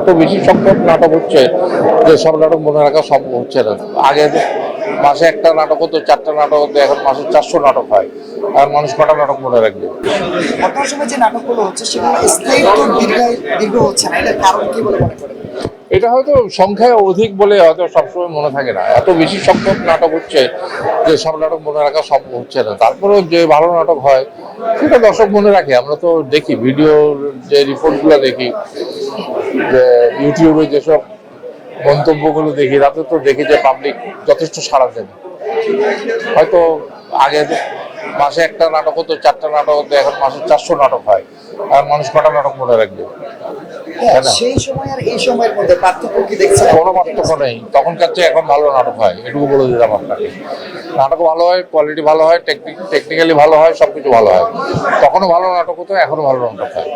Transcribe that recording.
এত বেশি সংখ্যক নাটক হচ্ছে যে সব নাটক মনে রাখা সব হচ্ছে না। আগে মাসে একটা নাটক হতো চারটা নাটক হতো এখন মাসে চারশো নাটক হয়। আর মানুষ কটা নাটক মনে রাখবে? বর্তমান সময় যে নাটকগুলো হচ্ছে সেগুলো স্থায়িত্ব দীর্ঘ দীর্ঘ হচ্ছে না এটার কারণ কি বলে মনে করেন? এটা হয়তো সংখ্যায় অধিক বলে হয়তো সবসময় মনে থাকে না। এত বেশি সংখ্যক নাটক হচ্ছে যে সব নাটক মনে রাখা সব হচ্ছে না। তারপরেও যে ভালো নাটক হয় সেটা দর্শক মনে রাখে। আমরা তো দেখি ভিডিও যে রিপোর্টগুলো দেখি যে ইউটিউবে যেসব মন্তব্যগুলো দেখি তাতে তো দেখি যে পাবলিক যথেষ্ট সাড়া দেন হয়তো আগে মাসে একটা নাটক হতো চারটা নাটক হতো এখন মাসে চারশো নাটক হয়। আর মানুষ কটা নাটক মনে রাখবে? সেই সময় আর এই সময়ের মধ্যে পার্থক্য কি দেখছেন? কোনো পার্থক্য নেই। তখনকার চেয়ে এখন ভালো নাটক হয় এটুকু বলে দিলাম আপনাকে। নাটক ভালো হয় কোয়ালিটি ভালো হয় টেকনিক টেকনিক্যালি ভালো হয় সবকিছু ভালো হয়। তখনও ভালো নাটক হতো এখনও ভালো নাটক হয়।